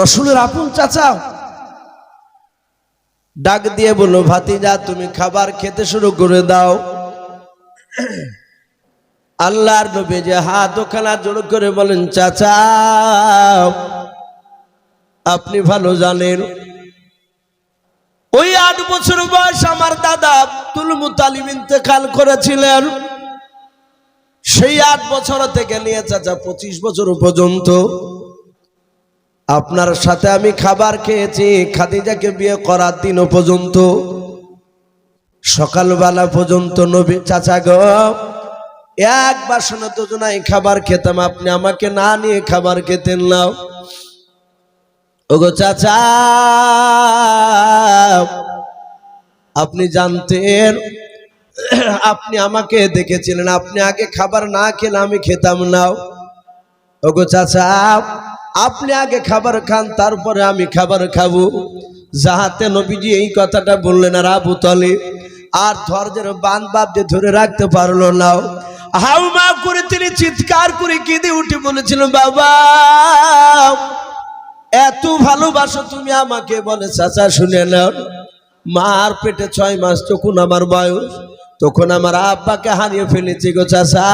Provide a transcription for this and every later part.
রসুলের আপন চাচা। ডাক দিয়ে বলল, ভাতিজা, তুমি খাবার খেতে শুরু করে দাও। আল্লাহর নবী যে হাত ওখানা জোর করে বলেন, চাচা, আপনি ভালো জানেন, ওই আট বছর বয়স আমার দাদা আব্দুল মুতালিম ইন্তেকাল করেছিলেন। সেই আট বছর থেকে নিয়ে চাচা পঁচিশ বছর পর্যন্ত আপনার সাথে আমি খাবার খেয়েছি, খাদিজাকে বিয়ে করার দিনও পর্যন্ত, সকালবেলা পর্যন্ত নবী, চাচা গো, এক বাসনে দুজনাই খাবার খেতাম, আপনি আমাকে না নিয়ে খাবার খেতেন নাও ওগো চাচা, আপনি জানতেন, আপনি আমাকে দেখেছিলেন, আপনি আগে খাবার না খেলে আমি খেতাম নাও ওগো চাচা, আপনি আগে খাবার খান, তারপরে আমি খাবার খাব। যাহাতে নবীজি এই কথাটা বললেন, আর আবু তলে আর ধৈর্যের বান বাপকে ধরে রাখতে পারল না। হাউমা করে তিনি চিৎকার করে কেঁদে উঠে বলেছিল, বাবা, এত ভালোবাসো তুমি আমাকে বলে, চাচা, শুনে নাও। মার পেটে ছয় মাস তখন আমার বয়স, তখন আমার আব্বাকে হারিয়ে ফেলেছি গো চাচা।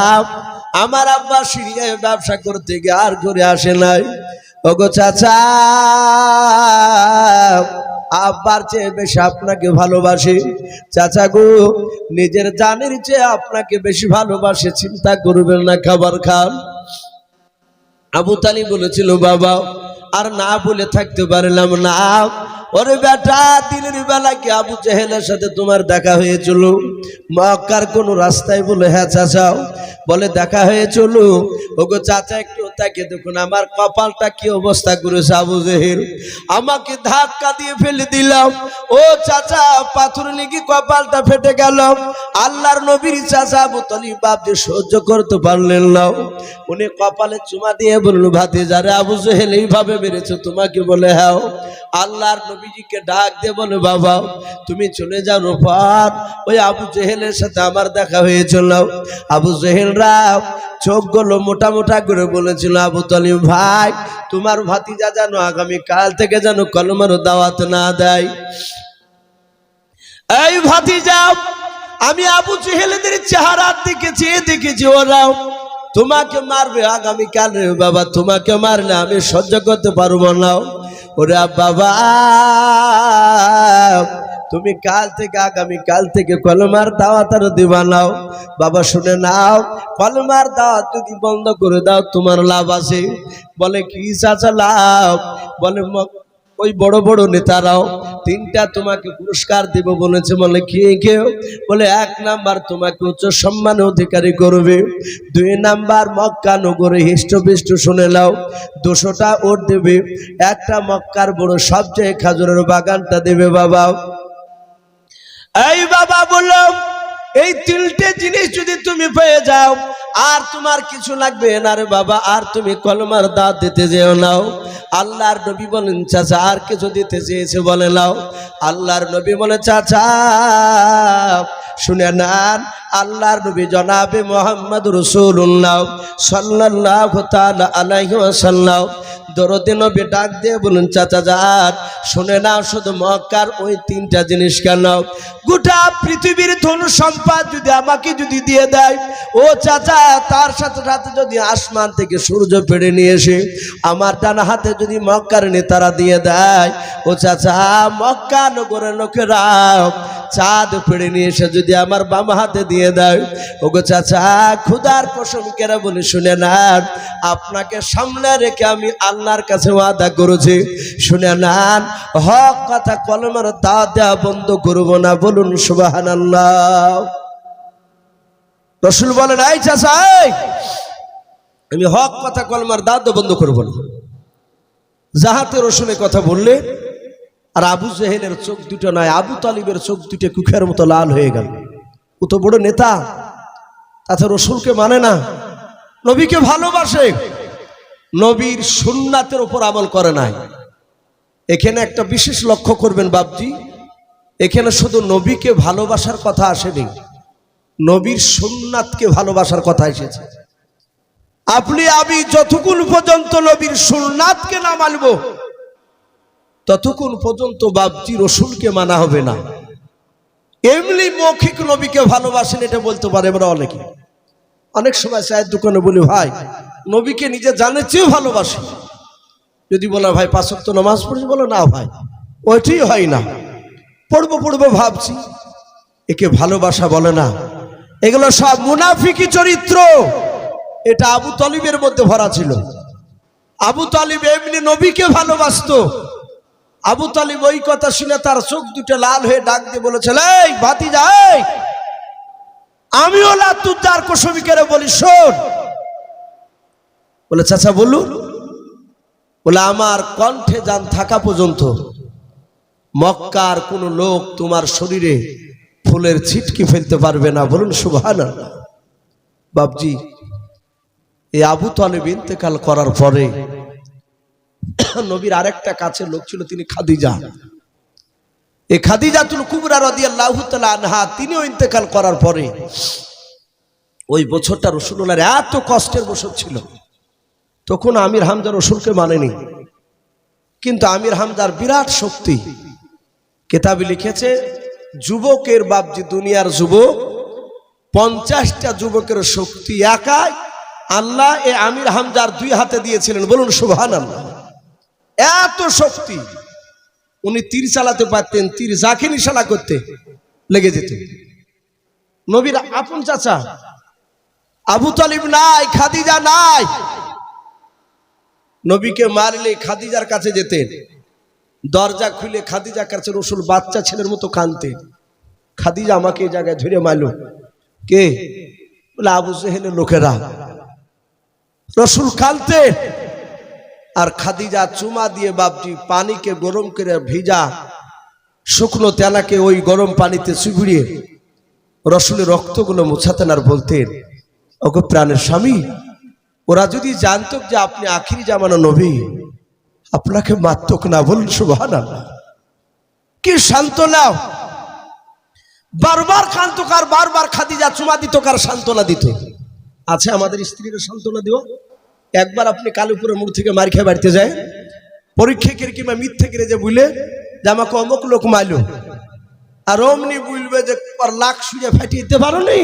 আমার আব্বা সিরিয়ায় ব্যবসা করতে গিয়ে আর ঘুরে আসে নাই। ওগো চাচা, আব্বার চেয়ে বেশি আপনাকে ভালোবাসে। চাচা গো, নিজের জানের চেয়ে আপনাকে বেশি ভালোবাসে, চিন্তা করবেন না, খাবার খান। আবু তালি বলেছিল, বাবা, আর না বলে থাকতে পারলাম না। ওরে বেটা, দিনের বেলা কি আবু জেহেলের সাথে তোমার দেখা হয়ে হয়েছিল? মক্কার কোন রাস্তায় বলে হ্যাঁ চাচাও বলে, দেখা হয়েছিল? ওগো চাচা, একটু তাকে দেখুন, আমার কপালটা কি অবস্থা করেছে আবু জেহেল? আমাকে ধাক্কা দিয়ে ফেলে দিলাম। ও চাচা, পাথর লেগে কপালটা ফেটে গেল। আল্লাহর নবীর চাচা আবু তলি বাপ যে সহ্য করতে পারলেন না। উনি কপালে চুমা দিয়ে বলল ভাতে যারা আবু জেহেল এইভাবে মেরেছে, তোমাকে বলে হ্যাঁ আল্লাহর নবীজিকে ডাক দিয়ে বলে, বাবা, তুমি চলে যাও পর ওই আবু জেহেলের সাথে আমার দেখা হয়েছিল। আবু জেহেলরা চোখগুলো মোটা মোটা করে বলেছিল, আবু তলিম ভাই, তোমার ভাতিজা জানো আগামী কাল থেকে যেন কলমের দাওয়াত না দেয়। এই ভাতিজা, আমি আবু জেহেলেদের চেহারার দিকে চেয়ে দেখেছি, ওরাও তোমাকে মারবে আগামী কাল রে বাবা, তোমাকে মারলে আমি সহ্য করতে পারব না। ওরে বাবা, তুমি কাল থেকে আগামী কাল থেকে কলমার দাওয়াত আর দিবা নাও বাবা, শুনে নাও, কলমার দাওয়াত যদি বন্ধ করে দাও, তোমার লাভ আছে। বলে, কি চাচা লাভ? বলে ওই বড় বড় নেতারাও তিনটা তোমাকে পুরস্কার দেব বলেছে বলে কে কেউ? বলে এক নাম্বার তোমাকে উচ্চ সম্মান অধিকারী করবে। দুই নাম্বার মক্কা নগরে হিষ্টপিষ্ট শুনে নাও, দুশোটা ওর দেবে। একটা মক্কার বড় সবচেয়ে খাজুরের বাগানটা দেবে বাবা। এই বাবা বলল এই তিনটে জিনিস যদি তুমি পেয়ে যাও, আর তোমার কিছু লাগবে না রে বাবা, আর তুমি কলমার দাঁত দিতে যেও নাও আল্লাহর নবী বলেন, চাচা, আর কিছু দিতে চেয়েছে বলে নাও। আল্লাহর নবী বলে, চাচা, শুনে নান আল্লাহর নবী জনাবে মোহাম্মদ রসুল্লাহ সাল্লাহ ওয়াসাল্লাম। দরদে নবী ডাক দিয়ে বলুন চাচা যান, শুনে না শুধু মক্কার ওই তিনটা জিনিস কেন? গোটা পৃথিবীর ধন সম্পদ যদি আমাকে যদি দিয়ে দেয়, ও চাচা, তার সাথে সাথে যদি আসমান থেকে সূর্য পেড়ে নিয়ে এসে আমার ডান হাতে যদি মক্কার নেতারা দিয়ে দেয়, ও চাচা, মক্কা নগরের লোকেরা চাঁদ পেড়ে নিয়ে এসে যদি আমার বাম হাতে দিয়ে দেয় ওগো চাচা ক্ষুদার কসম কেরা বলে শুনে নেন, আপনাকে সামনে রেখে আমি আল্লাহর কাছে ওয়াদা করেছি। শুনে নেন, হক কথা কলমের তা দেওয়া বন্ধ করব না, বলুন সুবাহান আল্লাহ রসুল বলেন, এই চাচা আমি হক কথা কলমার দাঁত বন্ধ করব না। যাহাতে রসুলের কথা বললে, আর আবু জেহেলের চোখ দুটো নয়, আবু তালিবের চোখ দুটো কুখের মতো লাল হয়ে গেল। ও তো বড় নেতা। তাতে রসুলকে মানে না। নবীকে ভালোবাসে। নবীর সুন্নাতের ওপর আমল করে নাই। এখানে একটা বিশেষ লক্ষ্য করবেন বাপজি। এখানে শুধু নবীকে ভালোবাসার কথা আসেনি, নবীর সুন্নাতকে ভালোবাসার কথা এসেছে। আপনি, আমি যতক্ষণ পর্যন্ত নবীর সুন্নাতকে না মানব, ততক্ষণ পর্যন্ত বাপজি রসুলকে মানা হবে না। এমনি মৌখিক নবীকে ভালোবাসেন এটা বলতে পারে আমরা অনেকে। অনেক সময় চায়ের দোকানে বলি, ভাই, নবীকে নিজে জানে চেয়েও ভালোবাসি। যদি বলে, ভাই পাঁচক তো নামাজ পড়ছি, বলো, না ভাই, ওইটাই হয় না। পড়ব পড়ব ভাবছি। একে ভালোবাসা বলে না। এগুলো সব মুনাফিকি চরিত্র। এটা আবু তলিবের মধ্যে ভরা ছিল। আবু তালিব এমনি নবীকে ভালোবাসতো। আবু তালিব ওই কথা শুনে তার চোখ দুটো লাল হয়ে ডাক দিয়ে বলেছিল, এই ভাতি যাই আমিও লাতুদ্দার কোশমিকের বলি, শোন। বলে, চাচা, বলুন। বলে, আমার কণ্ঠে যান থাকা পর্যন্ত মক্কার কোন লোক তোমার শরীরে ফুলের ছিটকি ফেলতে পারবে না। বলুন সুভান বাবজি এই আবু তালেব ইন্তেকাল করার পরে নবীর আরেকটা কাছে লোক ছিল, তিনি খাদিজা। এই খাদিজাতুল কুবরা রাদিয়াল্লাহু তাআলা আনহা, তিনিও ইন্তেকাল করার পরে ওই বছরটা রসুল্লাহর এত কষ্টের বছর ছিল। তখন আমির হামজা রসুলকে মানেনি। কিন্তু আমির হামজার বিরাট শক্তি কেতাবি লিখেছে, যুবকের বাপজি দুনিয়ার যুবক, পঞ্চাশটা যুবকের শক্তি একাই আল্লাহ এ আমির হামজার দুই হাতে দিয়েছিলেন। বলুন আল্লাহ এত শক্তি। উনি তীর চালাতে পারতেন, তীর যাকে নিশালা করতে লেগে যেত। নবীর আপন চাচা, আবু তালিব নাই, খাদিজা নাই। নবীকে মারলে খাদিজার কাছে যেতেন। দরজা খুলে খাদিজা কাছে রসুল বাচ্চা ছেলের মতো কানতেন খাদিজা আমাকে এই জায়গায় ধরে মারল। কে? বলে, আবু সেহেলের লোকেরা। রসুল কানতে আর খাদিজা চুমা দিয়ে বাপজি পানিকে গরম করে ভিজা শুকনো তেলাকে ওই গরম পানিতে চুবিড়িয়ে রসুলের রক্তগুলো মোছাতেন আর বলতেন ওকে প্রাণের স্বামী, ওরা যদি জানতো যে আপনি আখিরি জামানো নবী, আপনাকে মারতক না বলুন সুবাহান কি সান্ত্বনা। বারবার কান্তকার বারবার খাদিজা চুমা দিত কার সান্ত্বনা দিত। আছে আমাদের স্ত্রীরা সান্ত্বনা দিও একবার আপনি কালীপুরের মুড় থেকে মার খেয়ে বাড়িতে যায়। পরীক্ষা করে কিংবা মিথ্যে করে যে বুঝলে যে আমাকে অমুক লোক মাইল আর অমনি বুঝবে যে লাখ শুয়ে ফাটিয়ে দিতে পারো নি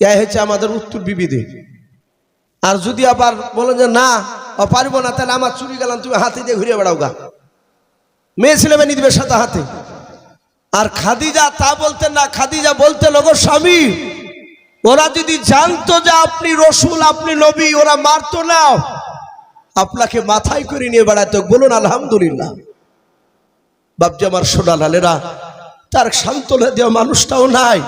এই হচ্ছে আমাদের উত্তর বিবিধে। আর যদি আবার বলেন যে, না পারব না, তাহলে আমার চুরি গেলাম, তুমি হাতে দিয়ে ঘুরে বেড়াও গা। মেয়ে ছেলে মেয়ে দিবে সাথে হাতে। আর খাদিজা তা বলতেন না, খাদিজা বলতে লোক স্বামী ওরা যদি জানতো যে আপনি রসুল, আপনি নবী, ওরা মারতো না। আপনাকে মাথায় করে নিয়ে বেড়াতো, বলুন আলহামদুলিল্লাহ। বাবজি আমার সোনা লালেরা, তার সান্ত্বনা দেওয়া মানুষটাও নাই।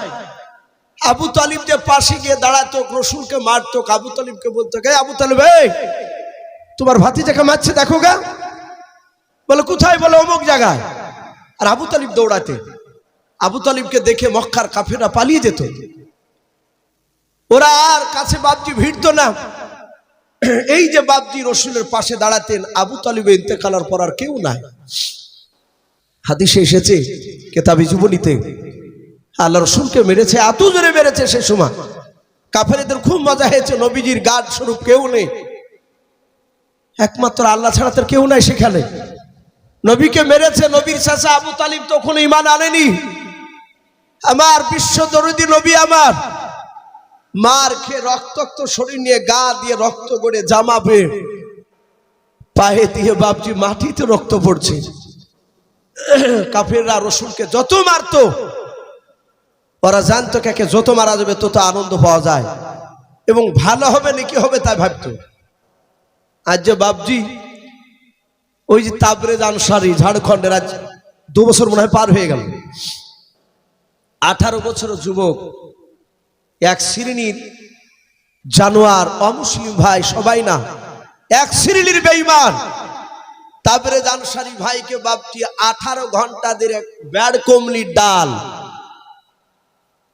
আবু তালিব যে পাশে গিয়ে দাঁড়াতো, রসুলকে মারতো, আবু তালিবকে বলতো গে আবু তালিব তোমার ভাতিজাকে মারছে দেখো গা। বলে, কোথায়? বলে, অমুক জায়গায়। আর আবু তালিব দৌড়াতে। আবু তালিবকে দেখে মক্কার কাফেরা পালিয়ে যেত। ওরা আর কাছে বাপজি ভিড়তো না। এই যে বাপজি রসুলের পাশে দাঁড়াতেন আবু তালিবে ইন্তেকালার পর আর কেউ নাই। হাদিসে এসেছে কেতাবি জীবনীতে আল্লাহ রসুলকে মেরেছে, এত জোরে মেরেছে সে সময়। কাফেরেদের খুব মজা হয়েছে, নবীজির গার্ড স্বরূপ কেউ নেই। একমাত্র আল্লাহ ছাড়া তার কেউ নাই সেখানে। নবীকে মেরেছে, নবীর চাচা আবু তালিব তখন ইমান আনেনি। আমার বিশ্ব দরদি নবী আমার। মার খেয়ে রক্তাক্ত শরীর নিয়ে গা দিয়ে রক্ত গড়ে জামা বেয়ে পায়ে দিয়ে বাপজি মাটিতে রক্ত পড়ছে। কাফেররা রসুলকে যত মারতো, ওরা জানতো কাকে যত মারা যাবে তত আনন্দ পাওয়া যায়। এবং ভালো হবে নাকি হবে তাই ভাবতো। আজ যে বাপজি, ওই যে তাবরেজ আনসারি, ঝাড়খণ্ডের আজ দু বছর মনে হয় পার হয়ে গেল। আঠারো বছর যুবক এক শ্রেণির জানোয়ার, অমুসলিম ভাই, সবাই না। এক শ্রেণির বেইমান তারপরে জানসারি ভাইকে বাপটি আঠারো ঘণ্টা ধরে ব্যাড কমলির ডাল।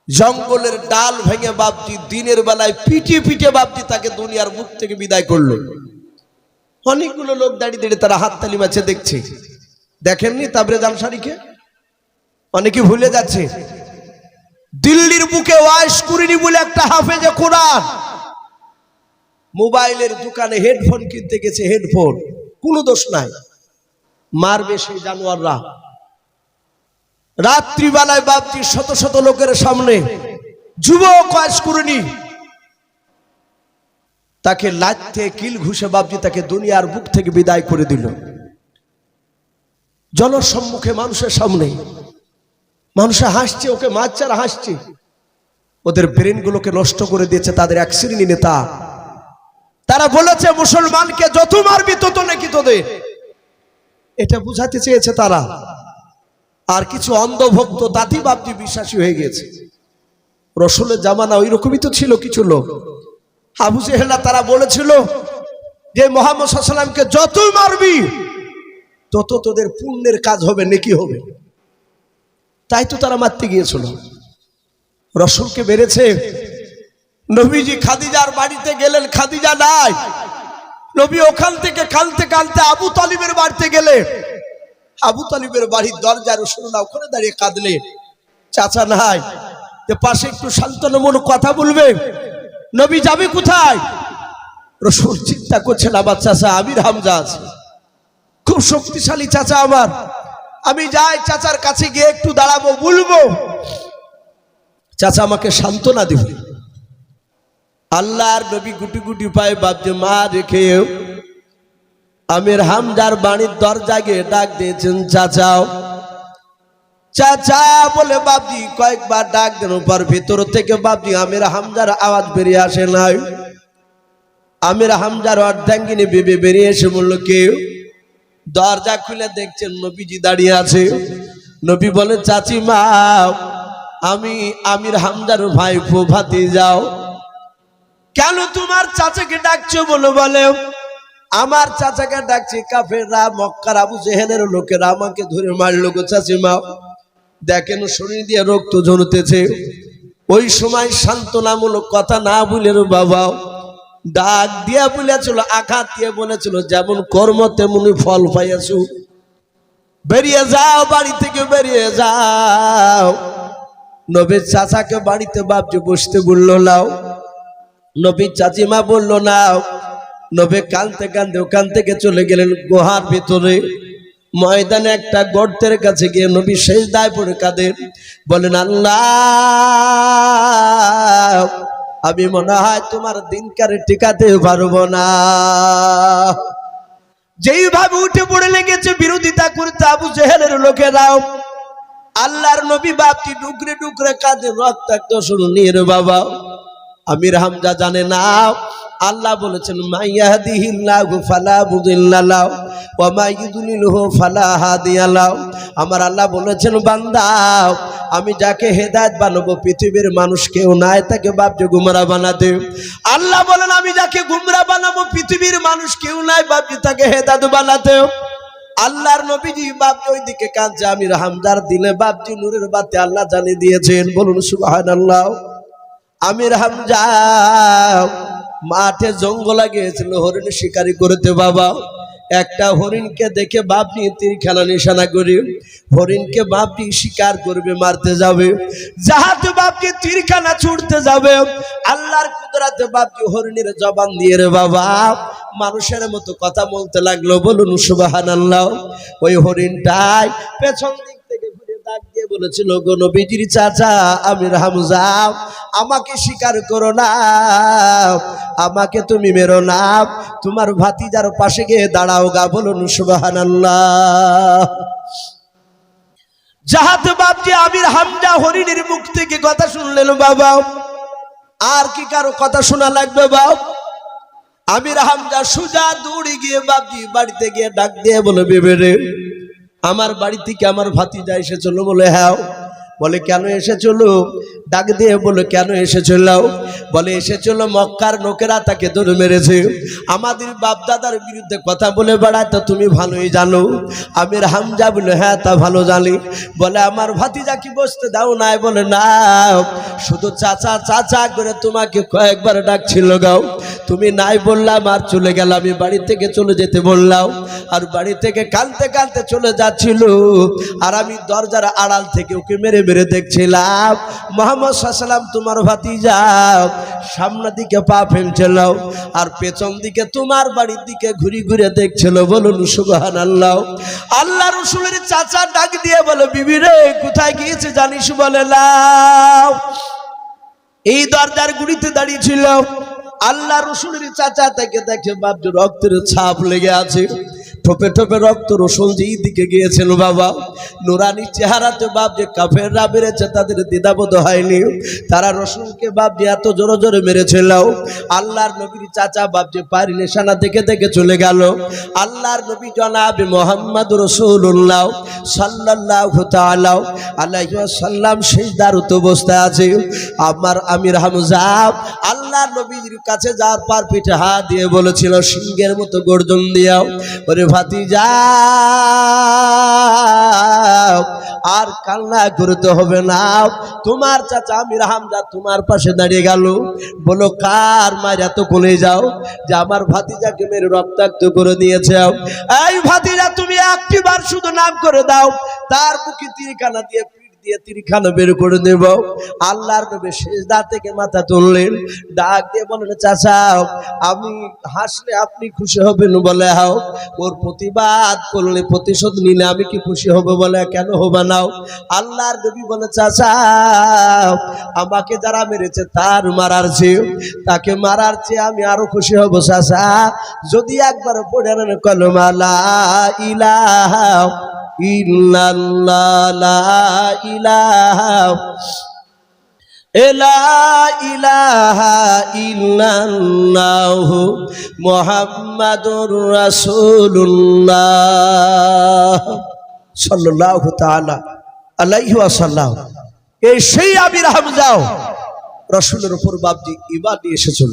জঙ্গলের ডাল ভেঙে বাপটি দিনের বেলায় পিটিয়ে পিটিয়ে বাপটি তাকে দুনিয়ার মুখ থেকে বিদায় করল। অনেকগুলো লোক দাঁড়িয়ে দাঁড়িয়ে তারা হাততালি মাছে দেখছে। দেখেননি তাবরে জানসারিকে? অনেকে ভুলে যাচ্ছে। দিল্লির বুকে ওয়াইস করিনি বলে একটা হাফেজে কোরআন। মোবাইলের দোকানে হেডফোন কিনতে গেছে হেডফোন, কোনো দোষ নাই। মারবে সেই জানোয়াররা। রাত্রিবেলায় বাপজি শত শত লোকের সামনে যুবক কয়েস করিনি। তাকে লাথে, কিল ঘুষে বাপজি তাকে দুনিয়ার বুক থেকে বিদায় করে দিল। জনসম্মুখে মানুষের সামনে মানুষে হাসছে, ওকে মারছে আর হাসছে। ওদের ব্রেনগুলোকে নষ্ট করে দিয়েছে তাদের এক শ্রেণি নেতা। তারা বলেছে, মুসলমানকে যত মারবি তত নাকি তোদের। এটা বুঝাতে চেয়েছে তারা। আর কিছু অন্ধভক্ত তাঁতি বাপজি বিশ্বাসী হয়ে গেছে রসুলের জামানা ওই রকমই তো ছিল কিছু লোক। আবু জেহেলা তারা বলেছিল যে, মোহাম্মদ সাল্লামকে যতই মারবি, তত তোদের পুণ্যের কাজ হবে, নেকি হবে। তাই তো তারা মারতে গিয়েছিল। রসুলকে বেড়েছে নবীজি খাদিজার বাড়িতে গেলেন, খাদিজা নাই। নবী ওখান থেকে কালতে কালতে আবু তালিবের বাড়িতে গেলে। আবু তালিবের বাড়ির দরজা রসুল না, ওখানে দাঁড়িয়ে কাঁদলে। চাচা নাই, যে পাশে একটু শান্তনমূলক কথা বলবে। নবী যাবে কোথায়? রসুল চিন্তা করছেন, আমার চাচা আমির হামজা আছে। খুব শক্তিশালী চাচা আমার। আমি যাই চাচার কাছে গিয়ে একটু দাঁড়াবো, বলব। চাচা, আমাকে সান্ত্বনা দিবে। আল্লাহর নবী গুটি গুটি পায়ে বাপজে মা রেখে আমির হামজার বাড়ির দরজা গিয়ে ডাক দিয়েছেন চাচাও চাচা বলে বাবজি, কয়েকবার ডাক দেন পর ভিতর থেকে বাবজি, আমির হামজার আওয়াজ বেরিয়ে আসে নাই। আমির হামজার অর্ধাঙ্গিনী বেবে বেরিয়ে এসে বলল কেউ দরজা খুলে দেখছেন নবীজি দাঁড়িয়ে আছে। নবী বলে, চাচি মা, আমি আমির হামজার ভাই ভাতি যাও কেন তোমার চাচাকে ডাকছো বলো বলে? আমার চাচাকে ডাকছি কাফেররা, মক্কার আবু জেহেলের লোকেরা, আমাকে ধরে মারলো গো চাচিমা দেখেন, শরীর দিয়ে রক্ত ঝরতেছে। ওই সময় সান্ত্বনামূলক কথা না বলের বাবা ডাক দিয়া বলেছিল, আঘাত দিয়ে বলেছিল, যেমন কর্ম তেমনি ফল পাইয়াছ। বেরিয়ে যাও, বাড়ি থেকে বেরিয়ে যাও। নবীর চাচাকে বাড়িতে বাপকে বসতে বলল, নাও। নবীর চাচিমা বলল, নাও। নবে কানতে কানতে ওখান থেকে চলে গেলেন গুহার ভিতরে। ময়দানে একটা গর্তের কাছে গিয়ে নবী শেষ দায় পড়ে কাঁদেন বলেন, আল্লাহ! আমি মনে হয় তোমার দিনকারে টিকাতে পারব না। যেইভাবে উঠে পড়ে লেগেছে, বিরোধিতা করতে আবু জেহেলের লোকেরাও। আল্লাহর নবী বাপটি ডুকরে ডুকরে কাঁদে, রক্তাক্ত শুরু নিয়ে রে বাবা। আমির হামজা জানে না, আল্লাহ বলেছেন ফালা ফালা আমার আল্লাহ বলেছেন, বান্দা আমি যাকে হেদায়ত বানাবো পৃথিবীর মানুষ কেউ নাই, তাকে বাপজে গুমরা বানাতে। আল্লাহ বলেন, আমি যাকে গুমরা বানাবো পৃথিবীর মানুষ কেউ নাই বাপজি তাকে হেদায়েত বানাতে। আল্লাহর নবীজি বাপজি ওইদিকে কাঁদছে আমির হামজার দিলে বাপজি নূরের বাতে আল্লাহ জানিয়ে দিয়েছেন, বলুন সুবহানাল্লাহ। আমির হামজা, মাঠে জঙ্গলা গিয়েছিল, হরিণ শিকারি করতে বাবা। একটা হরিণকে দেখে বাপনি তীর খেলা নিশানা করি। হরিণকে বাপনি শিকার করবে, মারতে যাবে। যাহাতে বাপকে তীরখানা ছুটতে যাবে। আল্লাহর কুদরাতে বাপকে হরিণের জবান দিয়ে, রে বাবা, মানুষের মতো কথা বলতে লাগল, বলুন সুবাহান আল্লাহ ওই হরিণটাই পেছন দিক দিয়ে বলেছিল, গো নবীজির চাচা হামজা, আমাকে স্বীকার করো না, আমাকে তুমি মেরো না, তোমার ভাতিজার পাশে গিয়ে দাঁড়াও গা, বলুন সুবাহান যাহাতে বাপজি আমির হামজা হরিণের মুখ থেকে কথা শুনলেন, বাবা, আর কি কারও কথা শোনা লাগবে, বাপ? আমির হামজা সুজা দৌড়ে গিয়ে বাপজি বাড়িতে গিয়ে ডাক দিয়ে বলে, বেবে রে আমার বাড়ি থেকে আমার ভাতিজা এসেছিল বলে হ্যাঁ বলে, কেন এসেছিল? ডাক দিয়ে বলে, কেন এসেছিল বলে, এসেছিল মক্কার লোকেরা তাকে ধরে মেরেছে। আমাদের বাপ দাদার বিরুদ্ধে কথা বলে বেড়ায় তো তুমি ভালোই জানো। আমির হামজা বলে হ্যাঁ তা ভালো জানি। বলে, আমার ভাতিজা কি বসতে দাও নাই? বলে, না, শুধু চাচা চাচা করে তোমাকে কয়েকবার ডাকছিল গাও তুমি নাই বললাম, আর চলে গেলাম। আমি বাড়ি থেকে চলে যেতে বললাম, আর বাড়ি থেকে কানতে কানতে চলে যাচ্ছিল। আর আমি দরজার আড়াল থেকে ওকে মেরে ঘুরে দেখছিলাম। মোহাম্মদ সাল্লাম তোমার ভাতি যাও সামনের দিকে পা ফেলছিল আর পেছন দিকে তোমার বাড়ির দিকে ঘুরি ঘুরে দেখছিল। বলুন সুবহান আল্লাহ আল্লাহ রসুলের চাচা ডাক দিয়ে বলো, বিবি রে, কোথায় গিয়েছে জানিস বলে লাও? এই দরজার গুড়িতে দাঁড়িয়ে ছিল আল্লাহ রসুলের চাচা থেকে দেখে বাপজি রক্তের ছাপ লেগে আছে। ঠোপে ঠোপে রক্ত রসুন যেই দিকে গিয়েছিল বাবা। নুরানি চেহারাতে বাপ যে কাফেররা বেড়েছে তাদের দ্বিধাবোধ হয়নি। তারা রসুনকে বাপ যে এত জোরে জোরে মেরেছিল। আল্লাহর নবীর চাচা বাপ যে পারি নিশানা দেখে দেখে চলে গেল। আল্লাহর নবী জনাব মোহাম্মদ রসুল্লাহ সাল্লাহ তালাও আল্লাহ সাল্লাম শেষ দারুত অবস্থায় আছে। আমার আমির হামজা আল্লাহ নবীর কাছে যার পার পিঠে হাত দিয়ে বলেছিল, সিংহের মতো গর্জন দিয়াও। ওরে ভাতি আর কান্না করতে হবে না। তোমার চাচা আমির হামজা তোমার পাশে দাঁড়িয়ে গেল। বলো, কার মার এত কোলে যাও যে আমার ভাতিজাকে মেরে রক্তাক্ত করে দিয়েছে? এই ভাতিজা, তুমি একটি বার শুধু নাম করে দাও। তার মুখে তিরিকানা দিয়ে দিয়ে তিরিখানা বের করে দেব। আল্লাহর নবী শেষদা থেকে মাথা তুললেন। ডাক দিয়ে বলেন চাচা, আমি হাসলে আপনি খুশি হবেন বলে, হাও। ওর প্রতিবাদ করলে প্রতিশোধ নিলে আমি কি খুশি হব বলে, কেন হবে নাও আল্লাহর নবী বলে, চাচা, আমাকে যারা মেরেছে তার মারার চেয়ে, তাকে মারার চেয়ে আমি আরও খুশি হব, চাচা। যদি একবার পড়ে কলমালা ইলাহা ইল্লাল্লাহ, লা ইলাহা মুহাম্মাদুর রাসূলুল্লাহ সাল্লাল্লাহু তাআলা আলাইহি ওয়াসাল্লাম। এই সেই আমির হামজাও রসুলের উপর বাপজি ইমান নিয়ে এসেছিল।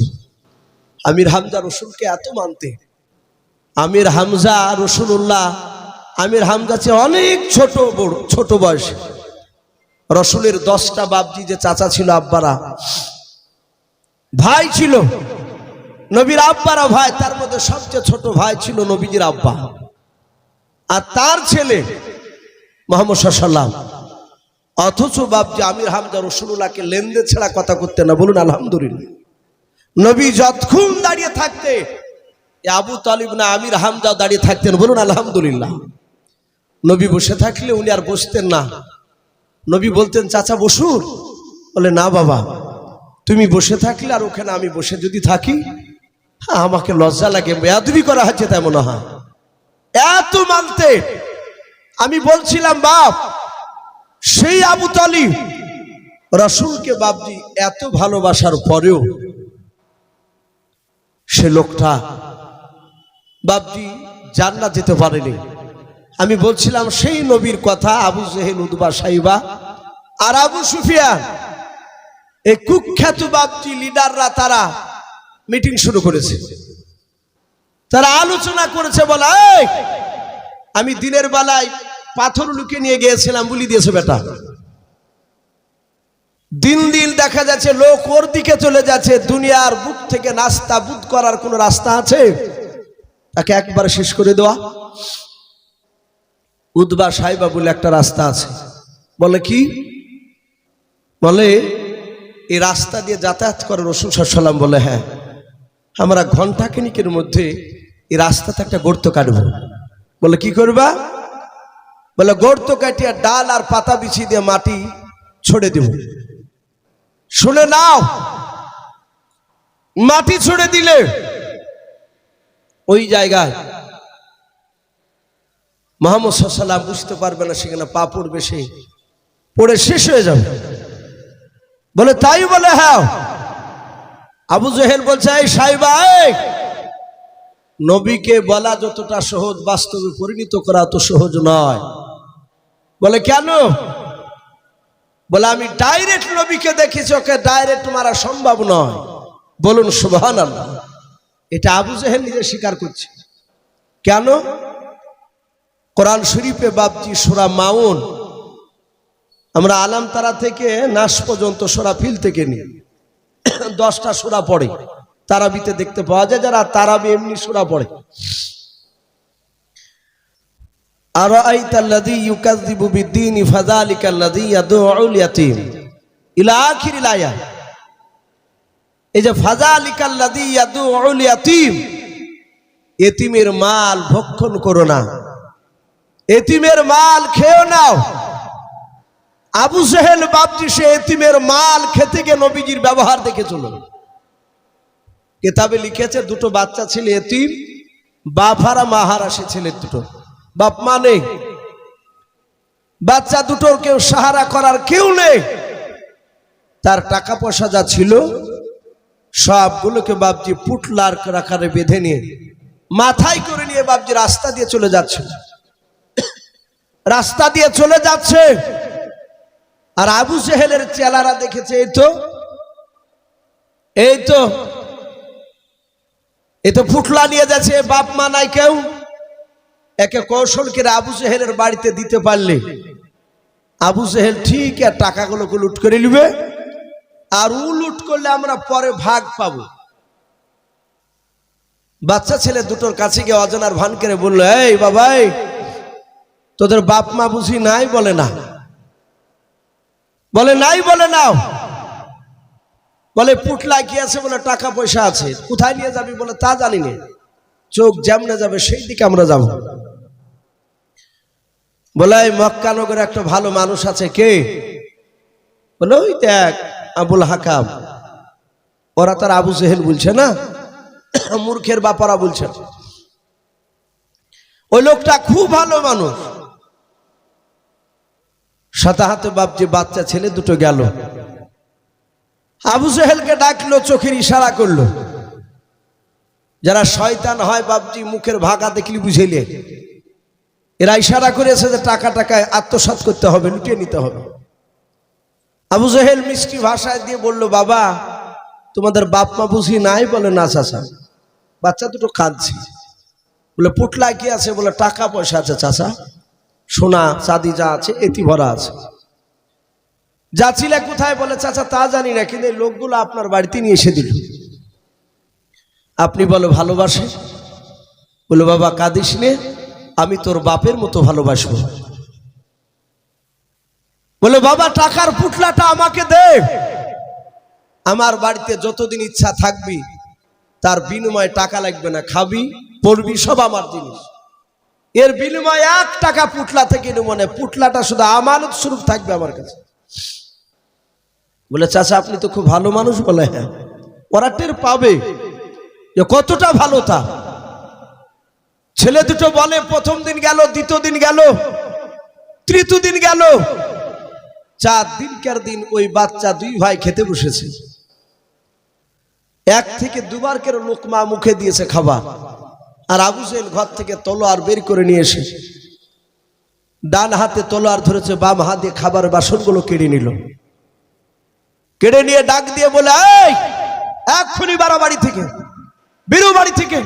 আমির হামজা রসুলকে এত মানতে। আমির হামজা রসুল্লাহ আমির হামজা চেয়ে অনেক ছোট বড়, ছোট বয়স। রসুলের দশটা বাপজি যে চাচা ছিল আব্বারা। ভাই ছিল। নবীর আব্বারা ভাই, তার মধ্যে সবচেয়ে ছোট ভাই ছিল নবীজির আব্বা। আর তার ছেলে মোহাম্মদ সাল্লাম অথচ বাবজি আমির হামজা রসুল্লাহকে লেনদেন ছাড়া কথা করতে না। বলুন, আলহামদুলিল্লাহ। নবী যতক্ষণ দাঁড়িয়ে থাকতে আবু তালিব না আমির হামজা দাঁড়িয়ে থাকতেন। বলুন, আলহামদুলিল্লাহ। নবী বসে থাকলে উনি আর বসতেন না। নবী বলতেন, চাচা বসুর বলে, না বাবা, তুমি বসে থাকলে আর ওখানে আমি বসে যদি থাকি হ্যাঁ আমাকে লজ্জা লাগে। বেয়াদবি করা হচ্ছে তাই মনে হয়। এত মানতে আমি বলছিলাম, বাপ, সেই আবু তালিব রসুলকে বাপজি এত ভালোবাসার পরেও সে লোকটা বাপজি জান্নাত যেতে পারেনি। আমি বলছিলাম, সেই নবীর কথা আবু জেহেল, উদ্বা সাইবা আর আবু সুফিয়ান, এই কুখ্যাত বাপজি লিডাররা তারা মিটিং শুরু করেছে। তারা আলোচনা করেছে, বলা আমি দিনের বেলায় পাথর লুকে নিয়ে গিয়েছিলাম, বলি দিয়েছে বেটা। দিন দিন দেখা যাচ্ছে, লোক ওর দিকে চলে যাচ্ছে, দুনিয়ার বুক থেকে নাস্তা বুধ করার কোনো রাস্তা আছে? তাকে একবারে শেষ করে দেওয়া। উদ্বা সাহেবা বলে একটা রাস্তা আছে। বলে কি? বলে এই রাস্তা দিয়ে যাতায়াত করে রসুল সাল্লাম বলে হ্যাঁ আমরা ঘণ্টা খানিকের মধ্যে এই রাস্তাতে একটা গর্ত কাটবো। বলে, কি করবা? বলে, গর্ত কাটিয়া ডাল আর পাতা বিছিয়ে দিয়ে মাটি ছড়ে দেব। শুনে নাও, মাটি ছড়ে দিলে ওই জায়গায় মোহাম্মদ সাল্লাম বুঝতে পারবে না, সেখানে পা পড়বে সে। পড়ে শেষ হয়ে যাবে। বলে, তাই বলে হ্যাঁ। আবু জহেল বলছে, এই সাইবা নবীকে বলা যতটা সহজ, বাস্তবে পরিণত করা তো সহজ নয়। বলে, কেন? বলে, আমি ডাইরেক্ট নবীকে দেখেছি, ওকে ডাইরেক্ট মারা সম্ভব নয়। বলুন আল্লাহ এটা আবু জেহেল নিজে স্বীকার করছে। কেন? কোরআন শরীফে বাবজি সোরা মাউন। আমরা আলাম তারা থেকে নাস পর্যন্ত সোরা ফিল থেকে নিই। দশটা সোরা পড়ে। তারাবিতে দেখতে পাওয়া যায় যারা তারাবি এমনি সোরা পড়ে। এই যে এতিমের মাল ভক্ষণ করো না। এতিমের মাল খেও নাও। আবু সেহেল বাপজি সে এতিমের মাল খেতে গিয়ে নবীজির ব্যবহার দেখে চলো কেতাবে লিখেছে, দুটো বাচ্চা ছিল এতিম বাফারা মাহারা, সে ছেলে দুটো। বাপ মা নেই। বাচ্চা দুটোর কেউ সাহারা করার কেউ নেই। তার টাকা পয়সা যা ছিল, সবগুলোকে বাপজি পুটলার রাখারে বেঁধে নিয়ে মাথায় করে নিয়ে বাপজি রাস্তা দিয়ে চলে যাচ্ছে রাস্তা দিয়ে চলে যাচ্ছে। আর আবু সেহেলের চেলারা দেখেছে, এই তো এই তো এ তো ফুটলা নিয়ে যাচ্ছে, বাপ মা নাই কেউ। একে কৌশল করে আবু সেহেলের বাড়িতে দিতে পারলে? আবু সেহেল ঠিক আর টাকাগুলোকে লুট করে নিবে। আর উ লুট করলে আমরা পরে ভাগ পাবো। বাচ্চা ছেলে দুটোর কাছে গিয়ে অজানার ভান করে বলল, এই বাবাই তোদের বাপ মা বুঝি নাই বলে না? বলে, নাই বলে নাও। বলে পুটলা কি আছে বলে টাকা পয়সা আছে। কোথায় নিয়ে যাবি বলে তা জানি না চোখ যেমনে যাবে সেই দিকে আমরা যাব। বলে মক্কানগরে একটা ভালো মানুষ আছে কে? বলে, ওই দেখ, আবুল হাকাম। ওরা তার আবু জেহেল বলছে না? মূর্খের বাপারা বলছে। ওই লোকটা খুব ভালো মানুষ। সাতাহাতে বাপ যে বাচ্চা ছেলে দুটো গেল। আবু জেহেলকে ডাকলো, চোখের ইশারা করল। যারা শয়তান হয় বাপজি, মুখের ভাগা দেখলি বুঝেলে এরা ইশারা করেছে যে টাকা টাকায় আত্মসাৎ করতে হবে, লুটিয়ে নিতে হবে। আবু জেহেল মিষ্টি ভাষায় দিয়ে বলল, বাবা, তোমাদের বাপ মা বুঝি নাই? বলে, না চাচা। বাচ্চা দুটো কাঁদছে। বলে পুটলা কি আছে? বলে, টাকা পয়সা আছে চাচা। সোনা চাঁদি যা আছে এটি ভরা আছে। যাচ্ছিলে কোথায় বলে, চাচা, তা জানি না, কিন্তু লোকগুলো আপনার বাড়িতে নিয়ে এসে দিল। আপনি বলো, ভালোবাসে? বলে, বাবা, কাঁদিস নে, আমি তোর বাপের মতো ভালোবাসবো। বলে, বাবা, টাকার পুটলাটা আমাকে দে। আমার বাড়িতে যতদিন ইচ্ছা থাকবি, তার বিনিময়ে টাকা লাগবে না, খাবি, পড়বি, সব আমার জিনিস। এর বিনিময়ে এক টাকা পুটলা থেকে মানে পুটলাটা শুধু আমানত স্বরূপ থাকবে আমার কাছে। বলে, চাচা, আপনি তো খুব ভালো মানুষ বলে। হ্যাঁ ওরা টের পাবে যে কতটা ভালো তা। ছেলে দুটো বলে, প্রথম দিন গেল, দ্বিতীয় দিন গেল, তৃতীয় দিন গেল। চার দিনকার দিন ওই বাচ্চা দুই ভাই খেতে বসেছে। এক থেকে দুবার করে লোকমা মুখে দিয়েছে খাবার। আর আবু জেল ঘর থেকে তলোয়ার বের করে নিয়ে এসে ডান হাতে তলোয়ার ধরেছে, বাম হাতে খাবার বাসনগুলো কেড়ে নিল। কেড়ে নিয়ে ডাক দিয়ে বলে এক্ষুনি বাড়া বাড়ি থেকে, বেরো বাড়ি থেকে।